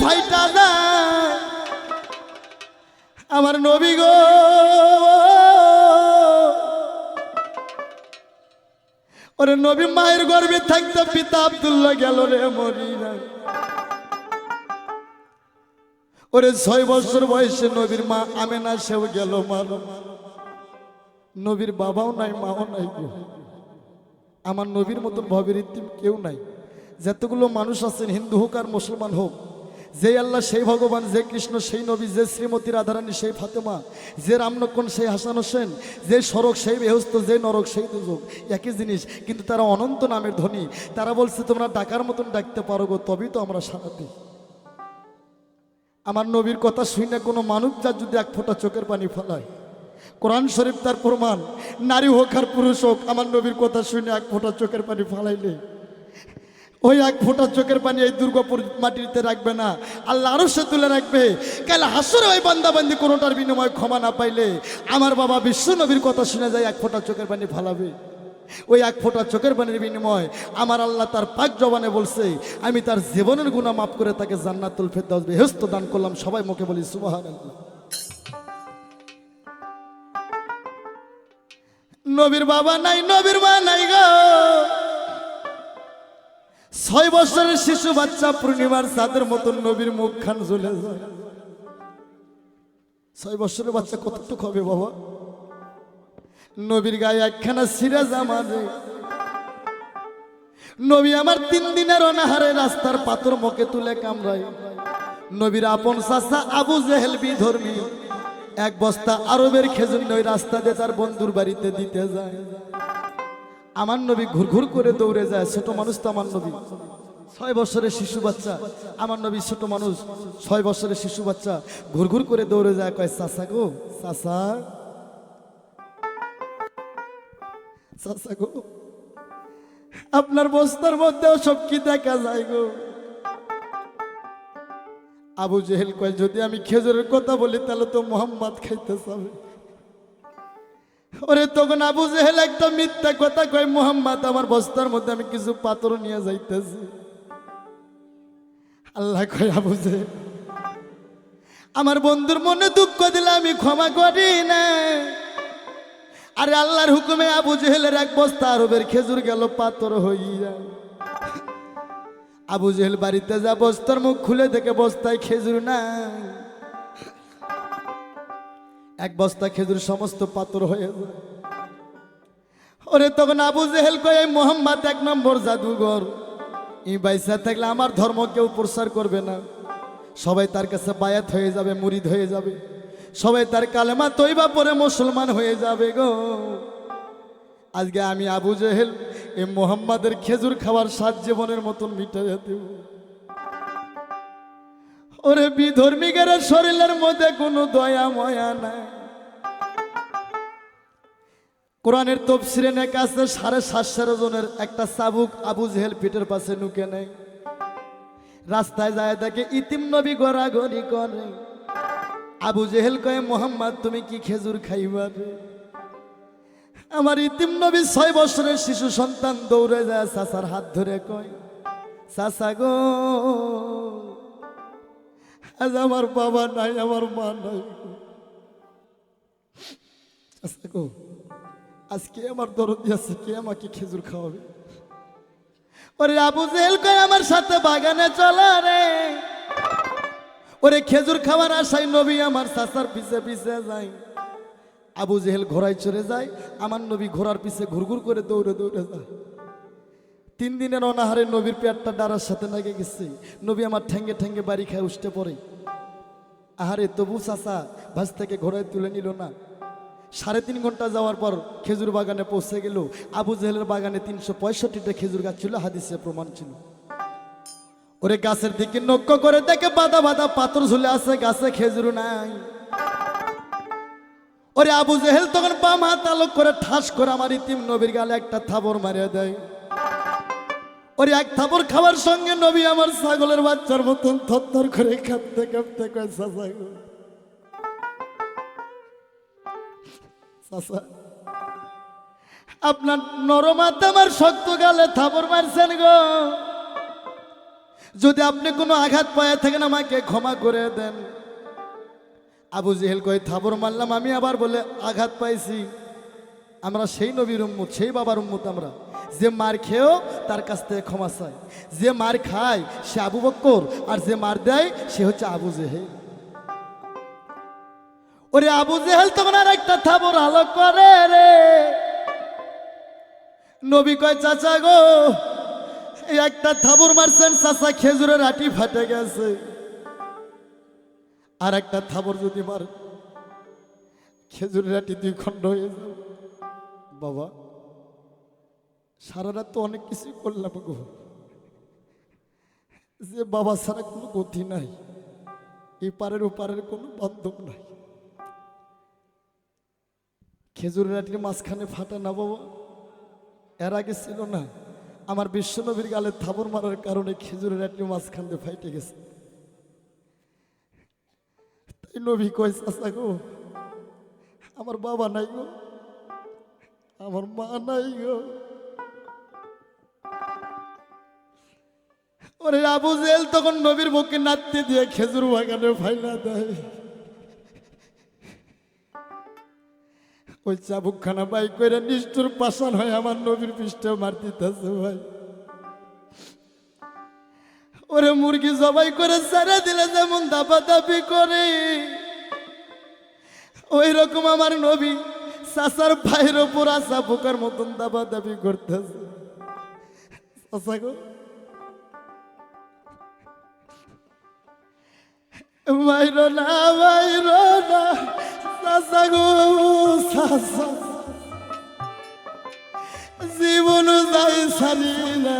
ফাইটা যায় আমার নবী গো। ওরে নবী মায়ের গর্ভে থাকতে পিতা আব্দুল্লাহ গেল রে মরিনা ওরে ছয় বছর বয়সে নবীর মা আমেনা সেও গেল মারো। নবীর বাবাও নাই, মাও নাই আমার নবীর মতন ভবের কেউ নাই। যতগুলো মানুষ আছেন, হিন্দু হোক আর মুসলমান হোক যে আল্লাহ, সেই ভগবান, যে কৃষ্ণ, সেই নবী, যে শ্রীমতী রাধারানী, সেই ফাতেমা, যে রামনক্ষণ সেই হাসান হোসেন, যে সড়ক, সেই বেহস্ত যে নরক, সেই দুযোগ একই জিনিস, কিন্তু তারা অনন্ত নামের ধ্বনি তারা বলছে, তোমরা ডাকার মতন ডাকতে পারো গো, তবেই তো আমরা সারা দিই আমার নবীর কথা শুনে কোনো মানুষ যার যদি এক ফোঁটা চোখের পানি ফেলায়। কোরআন শরীফ তার প্রমাণ, নারী হোক আর পুরুষ হোক, আমার নবীর কথা শুনে এক ফোঁটা চোখের পানি ফালাইলে। ওই এক ফোঁটা চোখের পানি এই দুর্গাপুর মাটিতে রাখবে না। আল্লাহ আরও সে তুলে রাখবে। কাল হাসরে ওই বান্দাবান্দি কোনোটার বিনিময়ে ক্ষমা না পাইলে আমার বাবা বিশ্ব নবীর কথা শুনে যায়, এক ফোঁটা চোখের পানি ফালাবে। ওই এক ফোঁটা চোখের পানির বিনিময় আমার আল্লাহ তার পাক জবানে বলছে, আমি তার জীবনের গুণা মাফ করে তাকে জান্নাতুল ফেরদাউস বেহস্ত দান করলাম। সবাই মুখে বলি, সুবহানাল্লাহ। নবীর বাবা নাই, নবীর মা নাই গো। ছয় বছরের শিশু বাচ্চা পূর্ণিমার চাঁদের মতন নবীর মুখ খান জ্বলে যায়। ছয় বছরের বাচ্চা কতটুকু হবে বাবা? নবীর গায়ে একখানা সিরা জামা নবী আমার তিন দিনের অনাহারে রাস্তার পাথর মুখে তুলে কামড়ায়। নবীর আপন চাষা আবু জেহেল বিধর্মী। এক বস্তা আরবের খেজুর নই রাস্তা দিয়ে তার বন্ধুর বাড়িতে দিতে যায়। আমার নবী ঘুরঘুর করে দৌড়ে যায়, ছোট মানুষ তো আমার নবী। ছয় বছরের শিশু বাচ্চা, আমার নবী ছোট মানুষ, ছয় বছরের শিশু বাচ্চা ঘুরঘুর করে দৌড়ে যায়, কয় চাষা গো চাষা চাষা গো, আপনার বস্তার মধ্যেও সব কি দেখা যায় গো? আবু জেহেল কয়, যদি আমি খেজুরের কথা বলি, তাহলে তো মোহাম্মদ খাইতে যাবে ওরে তখন আবু জেহেল একটা মিথ্যা কথা কয়, মোহাম্মদ, আমার বস্তার মধ্যে আমি কিছু পাথর নিয়ে যাইতেছি। আল্লাহ কয় আবু জেহেল আমার বন্ধুর মনে দুঃখ দিলে আমি ক্ষমা করি না। আরে আল্লাহর হুকুমে আবু জেহেলের এক বস্তা আরবের খেজুর গেল, পাথর হইয়া। আবু জেহেল বাড়িতে যা বস্তার মুখ খুলে দেখে বস্তায় খেজুর নাই। এক বস্তা খেজুর সমস্ত পাথর হয়ে ওরে তখন আবু জেহেল কয় মোহাম্মদ, এক নম্বর জাদুঘর। ই বাইসা থাকলে আমার ধর্ম কেউ প্রসার করবে না। সবাই তার কাছে বায়াত হয়ে যাবে, মুরিদ হয়ে যাবে। সবাই তার কালেমা তৈবা পরে মুসলমান হয়ে যাবে গো। আজকে আমি আবু জেহেল, এই মোহাম্মদের খেজুর খাওয়ার সাত জীবনের মতন মিটে যেতে ওরে বিধর্মীকের শরীরের মধ্যে কোনো দয়া ময়া নাই। কোরআনের তফসিরে নেক আছে, সাড়ে সাতশো জনের একটা চাবুক আবু জেহেল পিঠের পাশে নুকে নেয়। রাস্তায় যায় দেখে ইতিম নবী গড়াগড়ি করে। আবু জেহেল কয়ে, মোহাম্মদ, তুমি কি খেজুর খাইবার আমার ইতিম নবী ছয় বছরের শিশু সন্তান দৌড়ে যায়, চাচার হাত ধরে কয়, চাচা গো আজ আমার বাবা নাই, আমার মা নাই। গো, আজকে আমার দরদি আছে, কে আমাকে খেজুর খাওয়াবে? ওরে আবু জেহেল কয়, আমার সাথে বাগানে চলা রে। ওরে খেজুর খাওয়ার আশায় নবী আমার চাচার পিছে পিছে যায়। আবু জেহেল ঘোড়ায় চড়ে যায়, আমার নবী ঘোড়ার পিছে ঘুরঘুর করে দৌড়ে দৌড়ে যায়। তিন দিনের অনাহারে নবীর পেটটা ডারার সাথে লেগে গেছে। নবী আমার ঠেঙ্গে ঠেঙ্গে বাড়ি খায় উঠতে পড়ে। আহারে তবু চাচা, ভাজ থেকে ঘোড়ায় তুলে নিল না। সাড়ে তিন ঘণ্টা যাওয়ার পর খেজুর বাগানে পৌঁছে গেল। আবু জেহেলের বাগানে তিনশো পঁয়ষট্টিটা খেজুর গাছ ছিল, হাদিসে প্রমাণ ছিল। ওরে গাছের দিকে নক্ষ করে দেখে বাদা বাদা পাথর ঝুলে আছে, গাছে খেজুর নাই। ওরে আবু জেহেল তখন বাম হাত আলোক করে ঠাস করে আমার ইতিম নবীর গালে একটা থাবর মারিয়ে দেয়। ওরে এক থাবর খাওয়ার সঙ্গে নবী আমার ছাগলের বাচ্চার মতন থরথর করে কাঁপতে কাঁপতে কয় গো। আপনার নরমাতে আমার শক্ত গালে থাবর মারছেন গো। যদি আপনি কোনো আঘাত পায়ে থাকেন, আমাকে ক্ষমা করে দেন। আবু জেহেল কই থাবর মারলাম, আমি আবার বলে আঘাত পাইছি। আমরা সেই নবীর উম্মত, সেই বাবার উম্মত আমরা। যে মার খেয়েও তার কাছ থেকে ক্ষমা চায়। যে মার খায় সে আবু বক্কর, আর যে মার দেয় সে হচ্ছে আবু জেহেল। ওরে আবু জেহেল তখন আর একটা থাবর আলো করে রে। নবী কয়, চাচা গো একটা থাবর মারছেন, চাচা খেজুরের আটি ফাটে গেছে। আর একটা থাবর যদি মার, খেজুরের আটি দুই খণ্ড হয়ে যাবে। বাবা সারা রাত তো অনেক কিছুই করলাম গো। যে বাবা ছাড়া কোনো গতি নাই এই পারের ওপারের কোনো বান্ধব নাই। খেজুরের আটির মাঝখানে ফাটা না বাবা, এর আগে ছিল না, আমার বিশ্বনবীর গালে থাবর মারার কারণে খেজুরের আটির মাঝখান দিয়ে ফাইটে গেছে। তাই নবী কয়, চাচা গো, আমার বাবা নাই গো, আমার মা নাই গো ওরে আবু জেল তখন নবীর বুকে নাচতে দিয়ে খেজুর বাগানে ফাইলা দেয়। ওই চাবুকখানা বাই করে নিষ্ঠুর পাশান হয় আমার নবীর পৃষ্ঠে মার দিতেছে ভাই। ওরে মুরগি জবাই করে ছেড়ে দিলে যেমন দাপা দাপি করে। ওই রকম আমার নবী চাচার ভাইয়ের ওপর আসা পোকার মতন দাবি করতেছে। গো। মাইরো না মাইরো না চাচা গো জীবন যাই সারি না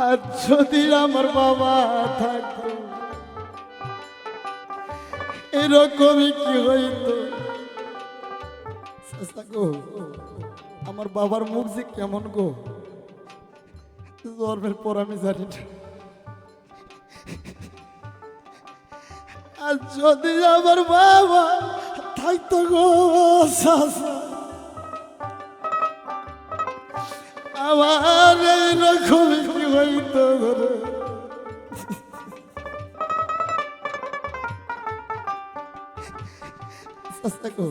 আর যদি আমার বাবা থাকতো এরকমই কি হইতো গো। আমার বাবার মুখ যে কেমন গো। জন্মের পর আমি জানি আর যদি আমার বাবা থাকতো গো আমার এইরকম কি হইতো চাচা গো।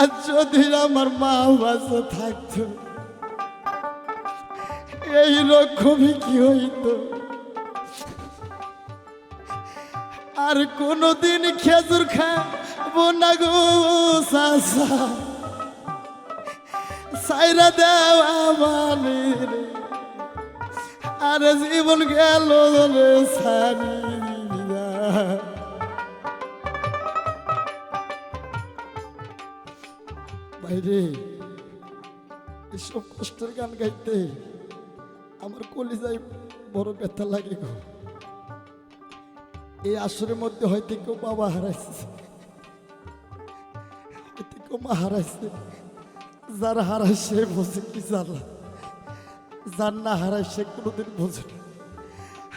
আর যদি আমার মা বাসা থাকতো এইরকমই কি হইতো? আর কোনদিন খেজুর খাব না গো চাচা। সাইরা দেওয়া মানে আর জীবন গেল রে বাইরে। এসব কষ্টের গান গাইতে আমার কলিজায় বড় ব্যথা লাগে গো। এই আসরের মধ্যে হয়তো কেউ বাবা হারাইছে। হয়তো কেউ মা হারাইছে। যার হারায় সে বোঝে কি জ্বালা যার না হারায় সে কোনোদিন বোঝে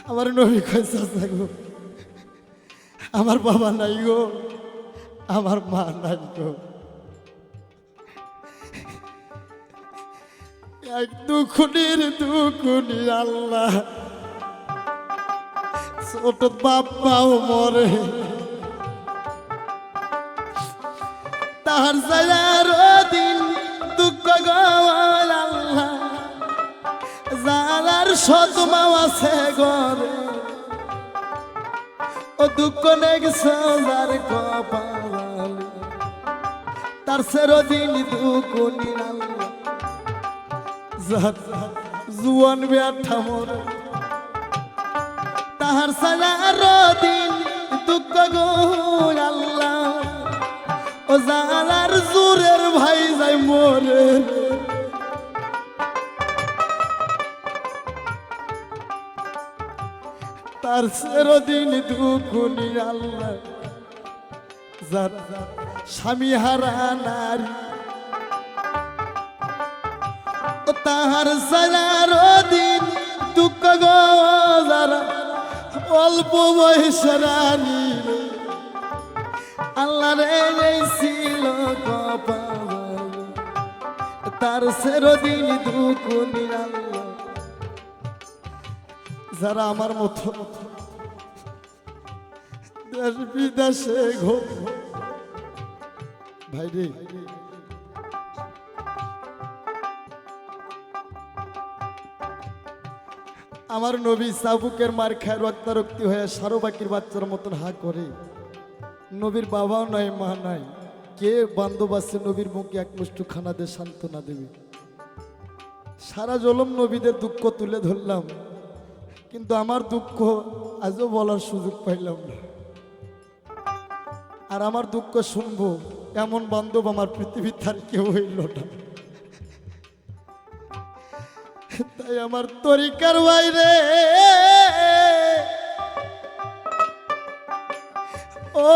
আমার নবী কয় গো, আমার বাবা নাই গো, আমার মা নাই গো। এক দুখুনির দুখুনি আল্লাহ। ছোট বাপ্পাও মরে। তাহার সায়ার দিন দুঃখ গল আল্লাহ। জালার সদমাও আছে গরে ও দুঃখ নেগ সাজার কপাল। তার সেরো দিন দুঃখ নিরাল্লাহ জুয়ান ব্যাঠা মরে। তাহার সালার দিন দুঃখ গো আল্লাহ। ও জালার জোরের ভাই যাই মোরে। তার সেরদিন দুকুনি আল্লাহ স্বামী হারা নারী। তাহার সালার দিন দুঃখ গো যারা অল্প বয়সের রানী রে। ছিল তার সেরদিন আল্লাহ যারা আমার মতো দেশ বিদেশে ঘুম ভাই আমার নবী সাবুকের মার খায় রক্তারক্তি হয়ে সারো বাকির বাচ্চার মতন হা করে। নবীর বাবাও নাই, মা নাই। কে বান্ধব আছে নবীর মুখে এক মুষ্টু খানা দিয়ে সান্ত্বনা দেবে? সারা জলম নবীদের দুঃখ তুলে ধরলাম। কিন্তু আমার দুঃখ আজও বলার সুযোগ পাইলাম না। আর আমার দুঃখ শুনব, এমন বান্ধব আমার পৃথিবীর তার কেউ হইল না। তাই আমার তরিকার বাইরে। ও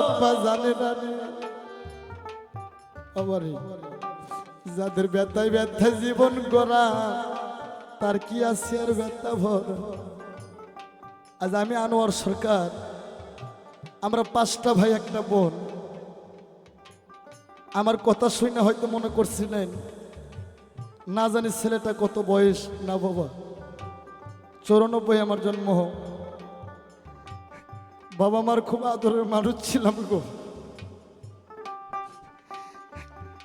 আব্বা জানে না আমারে যাদের ব্যথায় ব্যথায় জীবন গড়া, তার কি আছে আর ব্যথা ভর? আজ আমি আনোয়ার সরকার, আমরা পাঁচটা ভাই, একটা বোন। আমার কথা শুনে হয়তো মনে করছিলেন না জানি ছেলেটা কত বয়স, না বাবা। চৌরানব্বই আমার জন্ম। বাবা মার খুব আদরের মানুষ ছিলাম গো।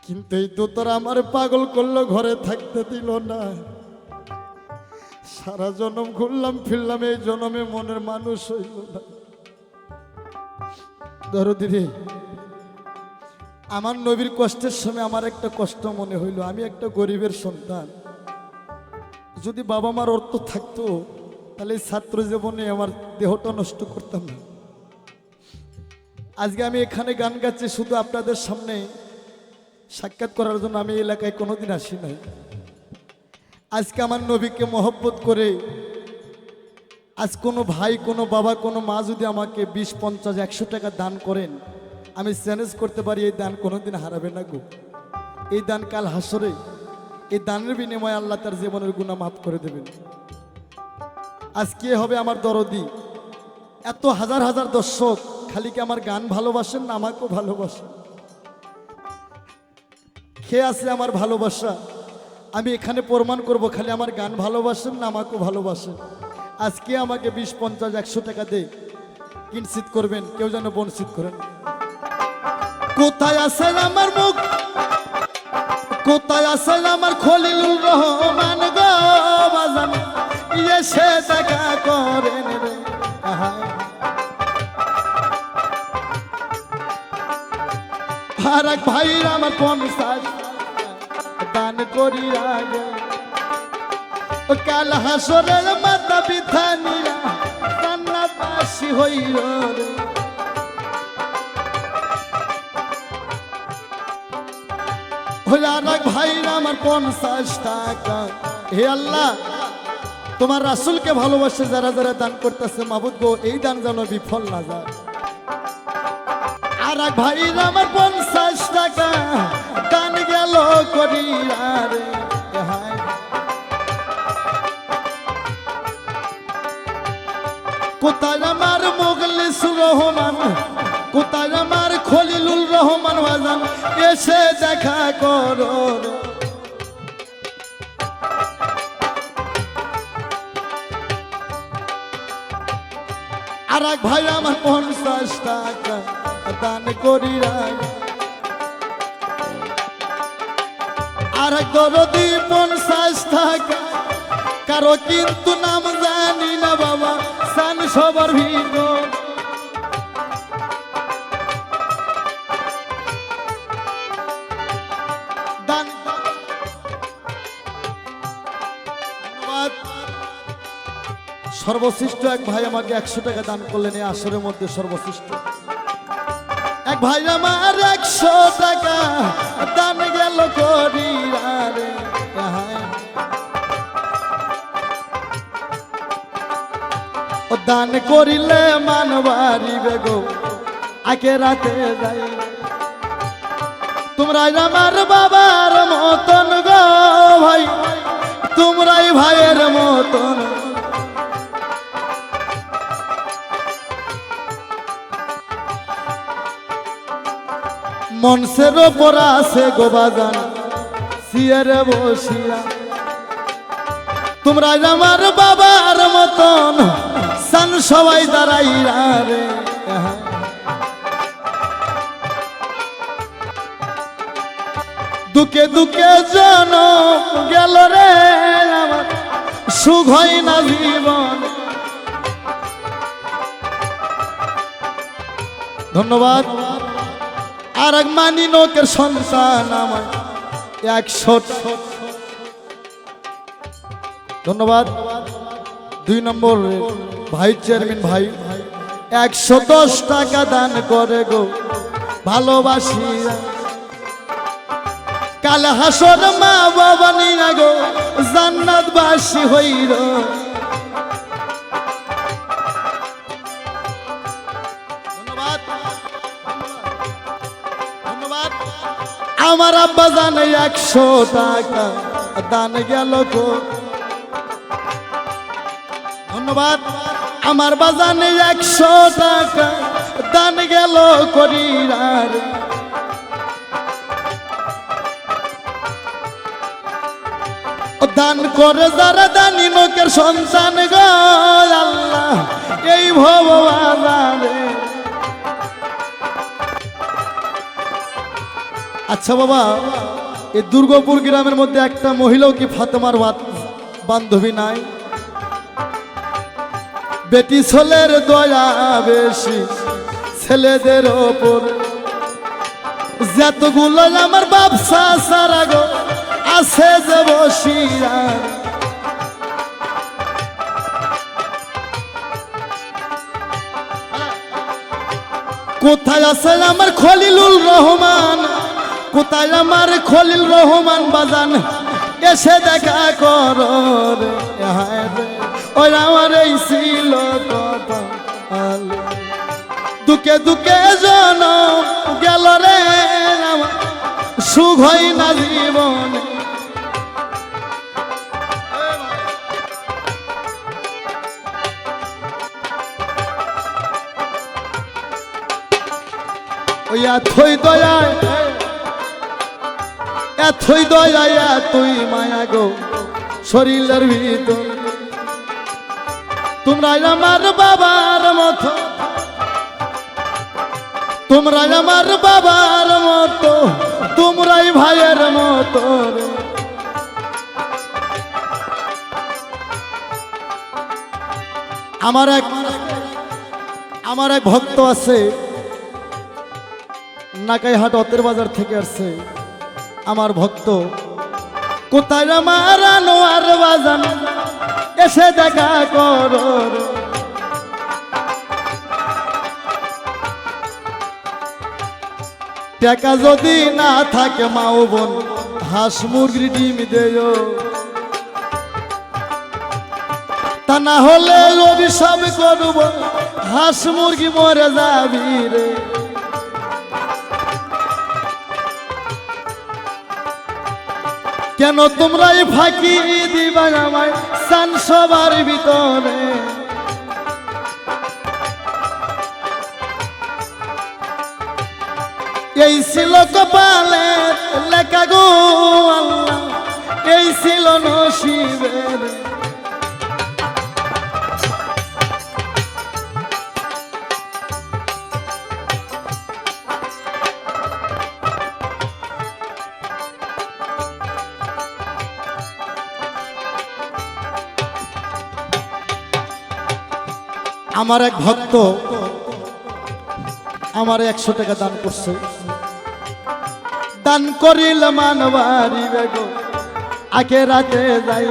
কিন্তু এই দোতরা আমার পাগল করল, ঘরে থাকতে দিল না। সারা জনম ঘুরলাম, ফিরলাম, এই জনমে মনের মানুষ হইল না। ধরো দিদি আমার নবীর কষ্টের সময় আমার একটা কষ্ট মনে হইল। আমি একটা গরিবের সন্তান। যদি বাবা মার অর্থ থাকতো, তাহলে ছাত্র জীবনে আমার দেহটা নষ্ট করতাম না। আজকে আমি এখানে গান গাচ্ছি, শুধু আপনাদের সামনে সাক্ষাৎ করার জন্য আমি এলাকায় কোনোদিন আসি নাই। আজকে আমার নবীকে মহব্বত করে আজ কোনো ভাই, কোনো বাবা, কোনো মা যদি আমাকে বিশ, পঞ্চাশ, একশো টাকা দান করেন আমি চ্যালেঞ্জ করতে পারি, এই দান কোনোদিন হারাবে না গো। এই দান কাল হাসরে, এই দানের বিনিময়ে আল্লাহ তার জীবনের গুণা মাফ করে দেবেন। আজ কে হবে আমার দরদি? এত হাজার হাজার দর্শক, খালি কি আমার গান ভালোবাসেন না আমাকেও ভালোবাসেন? খেয়ে আছে আমার ভালোবাসা? আমি এখানে প্রমাণ করব, খালি আমার গান ভালোবাসেন না আমাকেও ভালোবাসেন। আজকে আমাকে বিশ, পঞ্চাশ, একশো টাকা দে কিনচিত করবেন, কেউ যেন বঞ্চিত করেন। কোথায় আছে আমার মুখ? কোথায় আছে আমার খলিলুর রহমান গো বাজান? এসে দেখা করেন রে। আর এক ভাই আমার পঞ্চাশ দান করি আগে। ও কাল হাসরের মাতা বিথানিয়া কান্নাবাসী হইল রে। হলে আর এক ভাই আমার পঞ্চাশ তোমার রাসুলকে ভালোবাসে, যারা যারা দান করতেছে, মাবুদ গো, এই দান যেন বিফল না যায়। আর এক ভাই আমার পঞ্চাশ টাকা, দান গেল করি আরে হায় কোথায় আমার মোগলিসুর রহমান কোথায় আমার খলিলুল রহমান বাজান? এসে দেখা করো। আর এক ভাই আমার পঞ্চাশ টাকা দান করি আর এক দরদি পঞ্চাশ টাকা কারও কিন্তু নাম জানি না বাবা, সান সবার ভিন্ন সর্বশ্রেষ্ঠ এক ভাই আমাকে একশো টাকা দান করলেন এই আসরের মধ্যে সর্বশ্রেষ্ঠ। এক ভাই আমার একশো টাকা দান গেল করি দান করিলে মানবারি বেগো আগে রাতে যাই। তোমরাই আমার বাবার মতন গো ভাই, তোমরাই ভাইয়ের মতন মনসের ওপর আছে গোবাগান সিয়ারে বসিয়া। তোমরা আমার বাবার মতন, সান সবাই দাঁড়াইরা রে। দুকে দুকে জন গেল রে আমার, সুখ না জীবন। ধন্যবাদ। আর এক মানি নোকের সন্তান আমার। একশো ধন্যবাদ। দুই নম্বর ভাই, চেয়ারম্যান ভাই, একশো দশ টাকা দান করে গো ভালোবাসি কাল হাসর মা বাবা নিয়া গো জান্নাত বাসী হইল। আমার আব্বা জানে একশো টাকা। দান গেল গো ধন্যবাদ। আমার বাজানে একশো টাকা। দান গেল করিরার দান করে যারা দানি লোকের সন্তান গো আল্লাহ, এই ভবাজারে আচ্ছা বাবা, এই দুর্গাপুর গ্রামের মধ্যে একটা মহিলাও কি ফাতেমার বান্ধবী নাই? বেটি ছেলের দয়া বেশি, ছেলেদের ওপর। যতগুলো আমার ব্যবসা সারা গো আছে যে বসিয়া। কোথায় আছে আমার খলিলুল রহমান? কোথায় আমার খলিল রহমান বাজান? এসে দেখা কর এই ছিল দুকে দুকে জন গেল রে সুখ হয় না জীবনে। ওই এথই দয়ায় এথই দয়ায় তুই মায়া গো, শরীরের ভিতর। তোমরা আমার বাবার মতো। তোমরা আমার বাবার মতো, তোমরাই ভাইয়ের মতো আমার এক আমার এক ভক্ত আছে, নাকাইহাট অতের বাজার থেকে আসছে। আমার ভক্ত। কোথায় আমার আনোয়ার বাজান? এসে দেখা কর। টাকা যদি না থাকে মাও বোন, হাঁস মুরগির ডিম দেয়। তা না হলে অভিশাপ করব, হাঁস মুরগি মরে যাবি রে। কেন তোমরাই ফাঁকি দিবা আমায়? সান সবার ভিতরে। এই ছিল কপালে লেখা গো আল্লাহ, এই ছিল নসিবের আমার এক ভক্ত আমার একশো টাকা দান করছে। দান করিল মানবারি বেগো, আগে রাতে যাই।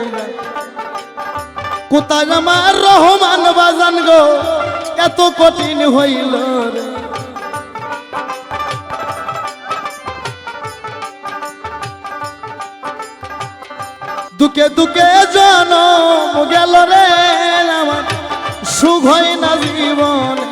কোথায় আমার রহমান বাজান গো, এত কঠিন হইল রে। দুকে দুকে জনম গেল রে। সুখ হয় না জীবনে।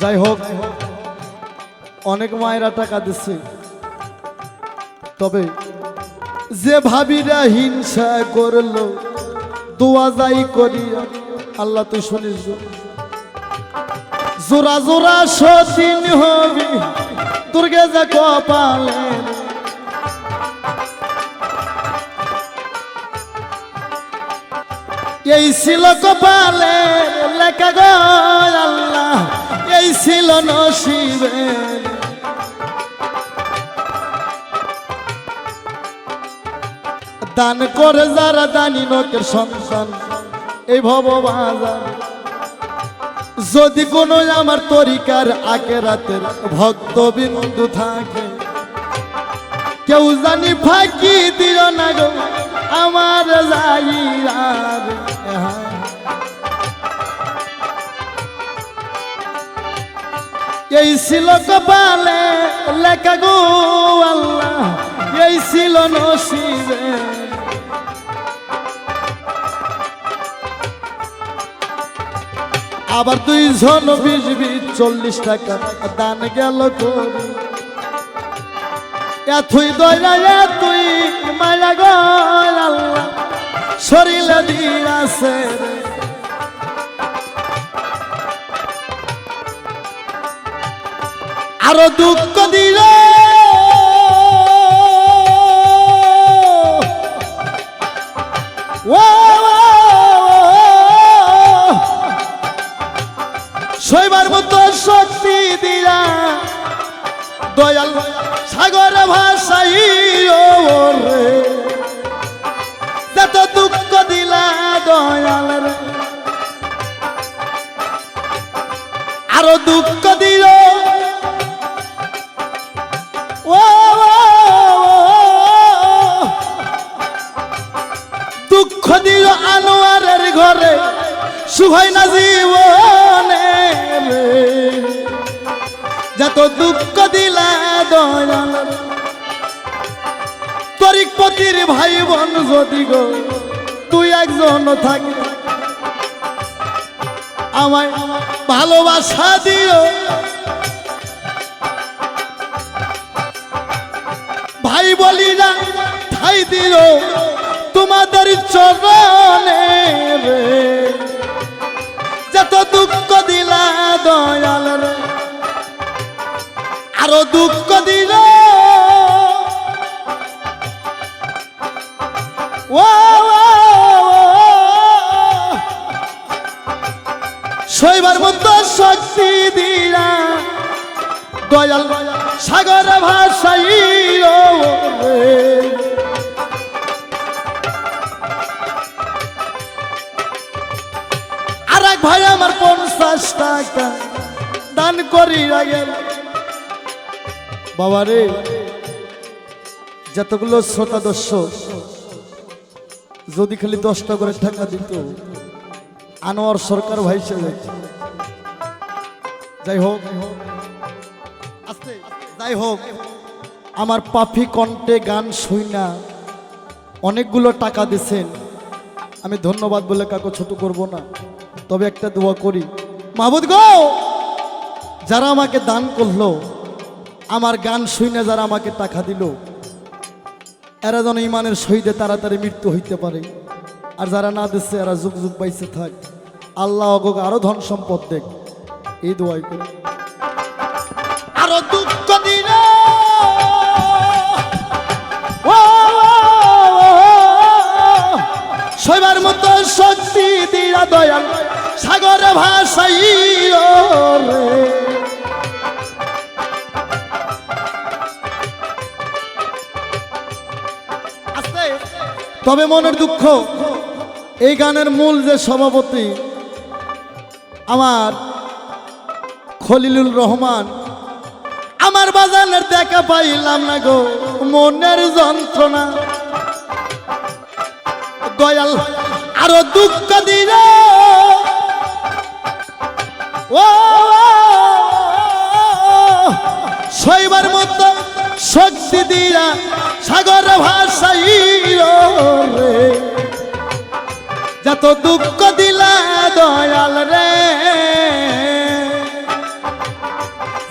যাই হোক অনেক মায়েরা টাকা দিচ্ছে। তবে যে ভাবিরা হিংসা করল, দোয়া যাই করি, আল্লাহ তুই শুনিস জোরা জোরা সতীন হবি, দুর্গে যা কপালে। এই ছিল কপালে লেখা গো আল্লাহ, এই ছিল নসিবের দান করে যারা দানি লোকের সন্তান। এই ভব বাজার যদি কোনো আমার তরিকার আগে রাতের ভক্ত বিন্দু থাকে, কেউ জানি ফাঁকি দিও না গো আমার যাইয়ার এই ছিল কপালে লেখা গো আল্লাহ, এই ছিল নসিবে। আবার তুই জন বিশ বিশ চল্লিশ টাকা দান গেল করি এথুই দয়া, এতুই মায়া গো আল্লাহ, শরীরে দিয়াছে রে। আরও দুঃখ দিল শক্তি দিয়া দয়াল সাগর ভাষাই যত দুঃখ দিলা দয়াল রে। আরও দুঃখ দিল দুঃখ দিল আনোয়ারের ঘরে সুহাই না জীবনে। যত দুঃখ দিলা দয়াল তরিকপতির ভাই বোন যদি গো, তুই একজন থাকি। আমায় ভালোবাসা দিও। ভাই বলি না, ঠাই দিও, তোমাদের চরণে যত দুঃখ দিলা দয়াল রে আরও দুঃখ দিল। ও শৈবার মতো শক্তি দিলা। দয়াল সাগর ভাষাই আর এক ভাই আমার পঞ্চাশ টাকা দান করি গেল। বাবা রে যতগুলো শ্রোতা দর্শক, যদি খালি দশটা করে টাকা দিত, আনোয়ার সরকার ভাই ছেলে যাই হোক যাই হোক, আমার পাফি কণ্ঠে গান শুই না, অনেকগুলো টাকা দিছেন। আমি ধন্যবাদ বলে কাকু ছোট করব না, তবে একটা দোয়া করি। মাহবুদ গো, যারা আমাকে দান করল আমার গান শুনে যারা আমাকে টাকা দিল, এরা যেন ইমানের শহীদে তাড়াতাড়ি মৃত্যু হইতে পারে। আর যারা না দিচ্ছে এরা যুগ যুগ পাইছে থাক। আল্লাহ অগোগ আরও ধন সম্পদ দেখ। এই দোয়াই করি আরও দুঃখ সবার মতো শক্তি দিয়া দয়াল। সাগরে রে। তবে মনের দুঃখ এই গানের মূল যে সভাপতি আমার খলিলুল রহমান আমার বাজানের দেখা পাইলাম না গো মনের যন্ত্রণা দয়াল আরও দুঃখ দিল ও শৈবার মতো শক্তি দিয়া সাগর ভাষাই রে। যত দুঃখ দিলা দয়াল রে।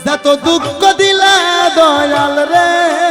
যত দুঃখ দিলা দয়াল রে।